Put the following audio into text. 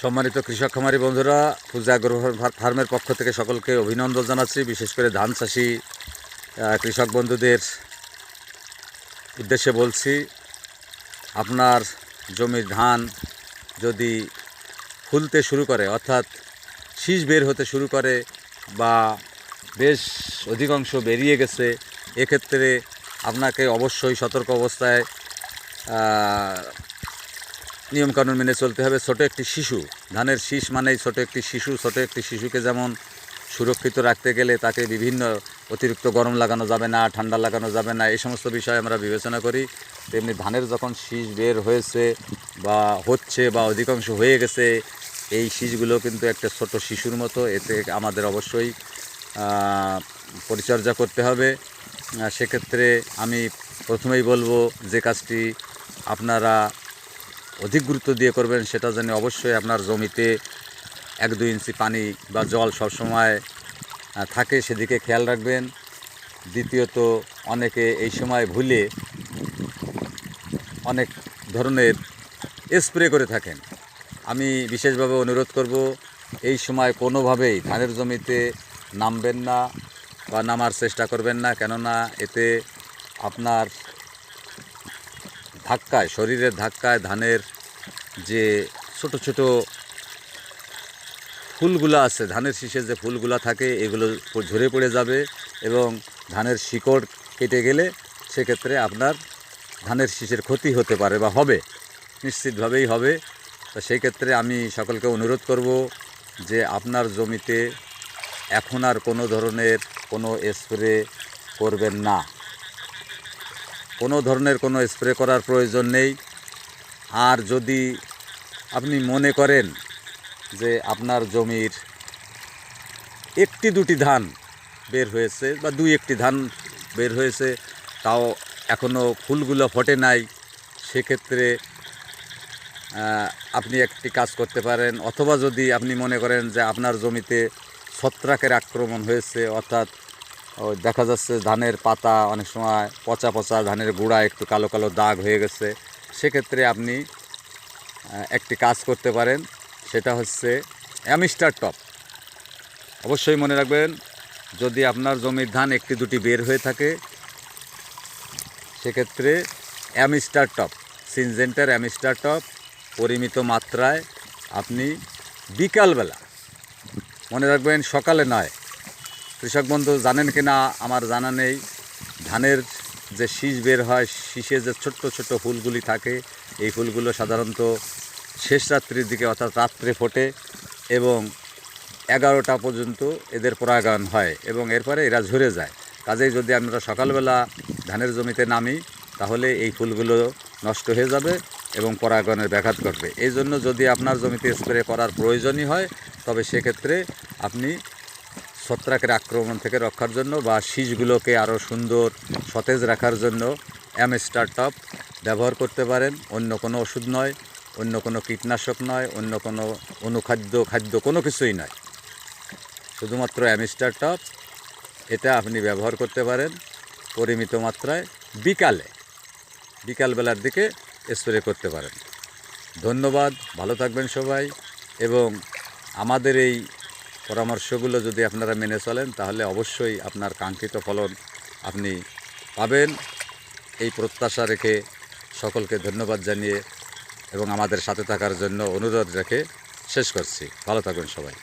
সম্মানিত কৃষক খামারি বন্ধুরা, পূজা আগ্রহ ফার্মের পক্ষ থেকে সকলকে অভিনন্দন জানাচ্ছি, বিশেষ করে ধান চাষি কৃষক বন্ধুদের উদ্দেশ্যে বলছি, আপনার জমির ধান যদি ফুলতে শুরু করে, অর্থাৎ শীষ বের হতে শুরু করে বা বেশ অধিকাংশ বেরিয়ে গেছে, এক্ষেত্রে আপনাকে অবশ্যই সতর্ক অবস্থায় নিয়মকানুন মেনে চলতে হবে। ছোট একটি শিশু, ধানের শীষ মানেই ছোট একটি শিশু। ছোট একটি শিশুকে যেমন সুরক্ষিত রাখতে গেলে তাকে বিভিন্ন অতিরিক্ত গরম লাগানো যাবে না, ঠান্ডা লাগানো যাবে না, এই সমস্ত বিষয় আমরা বিবেচনা করি। তেমনি ধানের যখন শীষ বের হয়েছে বা হচ্ছে বা অধিকাংশ হয়ে গেছে, এই শীষগুলো কিন্তু একটা ছোট শিশুর মতো, এতে আমাদের অবশ্যই পরিচর্যা করতে হবে। সেক্ষেত্রে আমি প্রথমেই বলব যে কাজটি আপনারা অধিক গুরুত্ব দিয়ে করবেন, সেটা যেন অবশ্যই আপনার জমিতে এক, দুই ইঞ্চি পানি বা জল সবসময় থাকে, সেদিকে খেয়াল রাখবেন। দ্বিতীয়ত, অনেকে এই সময় ভুলে অনেক ধরনের স্প্রে করে থাকেন। আমি বিশেষভাবে অনুরোধ করব, এই সময় কোনোভাবেই ধানের জমিতে নামবেন না বা নামার চেষ্টা করবেন না, কেননা এতে আপনার ধাক্কায়, শরীরের ধাক্কায় ধানের যে ছোট ছোট ফুলগুলো আছে, ধানের শীষে যে ফুলগুলো থাকে, এগুলো ঝরে পড়ে যাবে এবং ধানের শিকড় কেটে গেলে সেক্ষেত্রে আপনার ধানের শীষের ক্ষতি হতে পারে বা হবে, নিশ্চিতভাবেই হবে। তো সেই ক্ষেত্রে আমি সকলকে অনুরোধ করব যে আপনার জমিতে এখন আর কোনো ধরনের কোনো স্প্রে করবেন না। কোনো ধরনের কোনো স্প্রে করার প্রয়োজন নেই। আর যদি আপনি মনে করেন যে আপনার জমির একটি দুটি ধান বের হয়েছে বা দুই একটি ধান বের হয়েছে, তাও এখনও ফুলগুলো ফটে নাই, সেক্ষেত্রে আপনি একটি কাজ করতে পারেন। অথবা যদি আপনি মনে করেন যে আপনার জমিতে ছত্রাকের আক্রমণ হয়েছে, অর্থাৎ ও দেখা যাচ্ছে ধানের পাতা অনেক সময় পচা পচা, ধানের গুঁড়া একটু কালো কালো দাগ হয়ে গেছে। সেক্ষেত্রে আপনি একটি কাজ করতে পারেন, সেটা হচ্ছে অ্যামিস্টার টপ। অবশ্যই মনে রাখবেন, যদি আপনার জমির ধান একটি দুটি বের হয়ে থাকে, সেক্ষেত্রে অ্যামিস্টার টপ, সিনজেন্টার অ্যামিস্টার টপ, পরিমিত মাত্রায় আপনি বিকালবেলা, মনে রাখবেন সকালে নয় কৃষক বন্ধু, জানেন কি না? আমার জানা নেই। ধানের যে শীষ বের হয়, শীষে যে ছোট্ট ছোট্ট ফুলগুলি থাকে, এই ফুলগুলো সাধারণত শেষ রাত্রির দিকে, অর্থাৎ রাত্রে ফোটে এবং এগারোটা পর্যন্ত এদের পরাগায়ন হয় এবং এরপরে এরা ঝরে যায়। কাজেই যদি আমরা সকালবেলা ধানের জমিতে নামি, তাহলে এই ফুলগুলো নষ্ট হয়ে যাবে এবং পরাগায়নের ব্যাঘাত ঘটবে। এই জন্য যদি আপনার জমিতে স্প্রে করার প্রয়োজনই হয়, তবে সেক্ষেত্রে আপনি ছত্রাকের আক্রমণ থেকে রক্ষার জন্য বা শীষগুলোকে আরও সুন্দর সতেজ রাখার জন্য অ্যামস্টার টপ ব্যবহার করতে পারেন। অন্য কোনো ওষুধ নয়, অন্য কোনো কীটনাশক নয়, অন্য কোনো অনুখাদ্য, খাদ্য কোনো কিছুই নয়। শুধুমাত্র অ্যামিস্টার টপ, এটা আপনি ব্যবহার করতে পারেন পরিমিত মাত্রায় বিকালে। বিকালবেলার দিকে স্প্রে করতে পারেন। ধন্যবাদ, ভালো থাকবেন সবাই এবং আমাদের এই পরামর্শগুলো যদি আপনারা মেনে চলেন, তাহলে অবশ্যই আপনার কাঙ্ক্ষিত ফলন আপনি পাবেন। এই প্রত্যাশা রেখে সকলকে ধন্যবাদ জানিয়ে এবং আমাদের সাথে থাকার জন্য অনুরোধ রেখে শেষ করছি। ভালো থাকবেন সবাই।